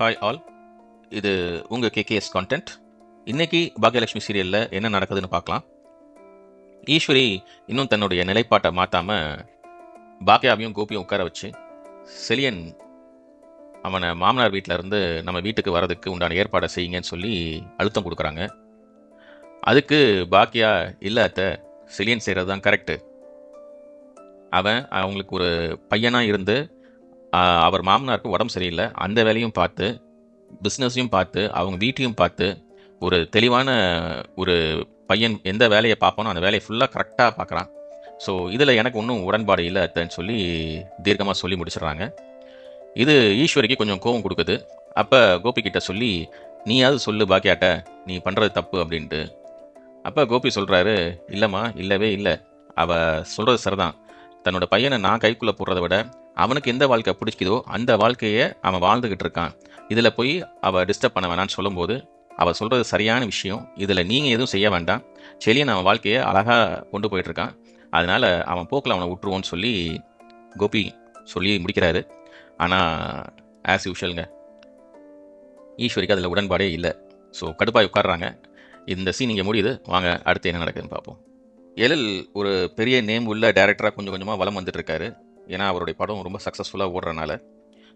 Hi all இது உங்கள் KKS content இன்றைக்கி பாக்யலட்சுமி சீரியலில் என்ன நடக்குதுன்னு பார்க்கலாம். ஈஸ்வரி இன்னும் தன்னுடைய நிலைப்பாட்டை மாற்றாமல் பாக்யாவையும் கோபியும் உட்கார வச்சு செலியன் அவனை மாமனார் வீட்டில் இருந்து நம்ம வீட்டுக்கு வரதுக்கு உண்டான ஏற்பாடை செய்யுங்கன்னு சொல்லி அழுத்தம் கொடுக்குறாங்க. அதுக்கு பாக்கியா இல்லாத செலியன் செய்கிறது தான் கரெக்டு அவன் அவங்களுக்கு ஒரு பையனாக இருந்து அவர் மாமனாருக்கு உடம்பு சரியில்லை. அந்த வேலையும் பார்த்து பிஸ்னஸையும் பார்த்து அவங்க வீட்டையும் பார்த்து ஒரு தெளிவான ஒரு பையன் எந்த வேலையை பார்ப்பானோ அந்த வேலையை ஃபுல்லாக கரெக்டாக பார்க்குறான். ஸோ இதில் எனக்கு ஒன்றும் உடன்பாடு இல்லை அத்தன்னு சொல்லி தீர்க்கமாக சொல்லி முடிச்சிடுறாங்க. இது ஈஸ்வரிக்கு கொஞ்சம் கோபம் கொடுக்குது. அப்போ கோபி கிட்ட சொல்லி நீயாவது சொல்லு பாக்கியாட்ட நீ பண்ணுறது தப்பு அப்படின்ட்டு. அப்போ கோபி சொல்கிறாரு இல்லைம்மா இல்லவே இல்லை. அவ சொல்கிறது சரிதான். தன்னோட பையனை நான் கைக்குள்ளே போடுறத விட அவனுக்கு எந்த வாழ்க்கை பிடிக்குதோ அந்த வாழ்க்கையை அவன் வாழ்ந்துக்கிட்டு இருக்கான். இதில் போய் அவள் டிஸ்டர்ப் பண்ண வேணாம்னு சொல்லும்போது அவள் சொல்கிறது சரியான விஷயம். இதில் நீங்கள் எதுவும் செய்ய வேண்டாம். செலியன் அவன் வாழ்க்கையை அழகாக கொண்டு போயிட்டுருக்கான். அதனால் அவன் போக்கில் அவனை விட்டுருவோன்னு சொல்லி கோபி சொல்லி முடிக்கிறாரு. ஆனால் ஆஸ் யூஷுவலுங்க ஈஸ்வரிக்கு அதில் உடன்பாடே இல்லை. ஸோ கடுப்பாக உட்கார்றாங்க. இந்த சீன் இங்கே முடியுது. வாங்க அடுத்து என்ன நடக்குதுன்னு பார்ப்போம். எழில் ஒரு பெரிய நேம் உள்ள டேரக்டராக கொஞ்சம் கொஞ்சமாக வளம் வந்துட்டு இருக்காரு. ஏன்னா அவருடைய படம் ரொம்ப சக்ஸஸ்ஃபுல்லாக ஓடுறனால.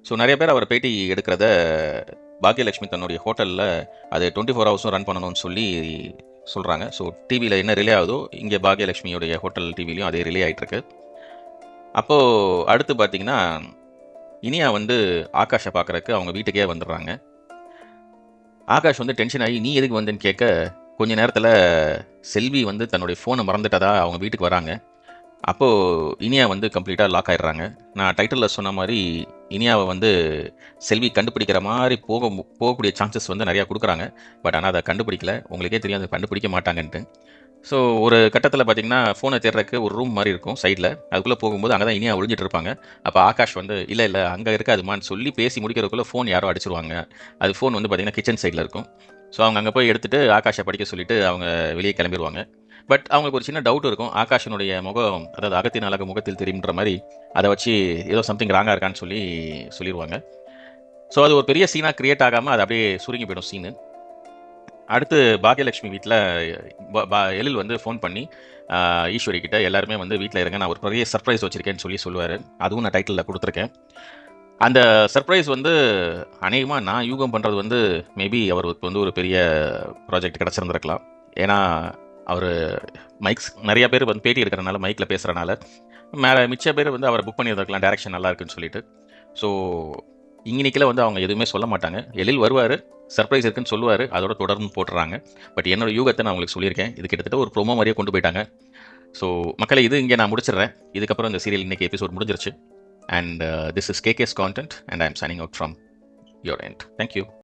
ஸோ நிறைய பேர் அவர் பேட்டி எடுக்கிறத பாக்யலட்சுமி தன்னுடைய ஹோட்டலில் அது டுவெண்ட்டி ஃபோர் ஹவர்ஸும் ரன் பண்ணணும்னு சொல்லி சொல்கிறாங்க ஸோ டிவியில் என்ன ரிலே ஆகுதோ இங்கே பாக்யலட்சுமியோடைய ஹோட்டல் டிவிலையும் அதே ரிலே ஆகிட்டுருக்கு அப்போது அடுத்து பார்த்தீங்கன்னா இனியா வந்து ஆகாஷை பார்க்குறக்கு அவங்க வீட்டுக்கே வந்துடுறாங்க. ஆகாஷ் வந்து டென்ஷன் ஆகி நீ எதுக்கு வந்தேன்னு கேட்க கொஞ்ச நேரத்தில் செல்வி வந்து தன்னுடைய ஃபோனை மறந்துட்டதா? அவங்க வீட்டுக்கு வராங்க. அப்போது இனியா வந்து கம்ப்ளீட்டாக லாக் ஆயிடுறாங்க. நான் டைட்டிலில் சொன்ன மாதிரி இனியாவை வந்து செல்வி கண்டுபிடிக்கிற மாதிரி போக போகக்கூடிய சான்சஸ் வந்து நிறையா கொடுக்குறாங்க. பட் ஆனால் அதை கண்டுபிடிக்கல. உங்களுக்கே தெரியும் அதை கண்டுபிடிக்க மாட்டாங்கன்ட்டு. ஸோ ஒரு கட்டத்தில் பார்த்தீங்கன்னா ஃபோனை தேடுறதுக்கு ஒரு ரூம் மாதிரி இருக்கும் சைடில் அதுக்குள்ளே போகும்போது அங்கே தான் இனியா ஒழிஞ்சிட்டு இருப்பாங்க. அப்போ ஆகாஷ் வந்து இல்லை இல்லை அங்கே இருக்காதுமான்னு சொல்லி பேசி முடிக்கிறதுக்குள்ளே ஃபோன் யாரோ அடிச்சிருவாங்க. அது ஃபோன் வந்து பார்த்திங்கன்னா கிச்சன் சைடில் இருக்கும். ஸோ அவங்க அங்கே போய் எடுத்துகிட்டு ஆகாஷை படிக்க சொல்லிவிட்டு அவங்க வெளியே கிளம்பிடுவாங்க பட் அவங்களுக்கு ஒரு சின்ன டவுட் இருக்கும். ஆகாஷனுடைய முகம் அதாவது அகத்தின் அழகு முகத்தில் தெரியுன்ற மாதிரி அதை வச்சு ஏதோ சம்திங் ராங்காக இருக்கான்னு சொல்லி சொல்லிடுவாங்க ஸோ அது ஒரு பெரிய சீனாக கிரியேட் ஆகாமல் அது அப்படியே சுருங்கி போயிடும் சீனு அடுத்து பாக்யலட்சுமி வீட்டில் எழில் வந்து ஃபோன் பண்ணி ஈஸ்வரி கிட்ட எல்லாருமே வந்து வீட்டில் இருங்க நான் ஒரு பெரிய சர்ப்ரைஸ் வச்சுருக்கேன்னு சொல்லி சொல்லுவார். அதுவும் நான் டைட்டிலில் கொடுத்துருக்கேன். அந்த சர்ப்ரைஸ் வந்து அநேகமாக நான் யூகம் பண்ணுறது வந்து மேபி அவருக்கு வந்து ஒரு பெரிய ப்ராஜெக்ட் கிடச்சிருந்துருக்கலாம். ஏன்னா அவர் மைக்ஸ் நிறைய பேர் வந்து பேட்டி எடுக்கிறனால மைக்கில் பேசுகிறனால மேலே மிச்ச பேர் வந்து அவரை புக் பண்ணியிருந்திருக்கலாம் டேரக்ஷன் நல்லா இருக்குன்னு சொல்லிட்டு. ஸோ இங்கினிக்கில் வந்து அவங்க எதுவுமே சொல்ல மாட்டாங்க. எழில் வருவார் சர்ப்ரைஸ் இருக்குன்னு சொல்லுவார் அதோட தொடர்ந்து போட்டுறாங்க. பட் என்னோட யூகத்தை நான் உங்களுக்கு சொல்லியிருக்கேன். இது கிட்டத்தட்ட ஒரு ப்ரோமோ மாதிரியே கொண்டு போயிட்டாங்க. ஸோ மக்களை இது இங்கே நான் முடிச்சிடுறேன். இதுக்கப்புறம் இந்த சீரியல் இன்றைக்கி எபிசோட் முடிஞ்சிருச்சு. And this is KK's content and I am signing out from your end thank you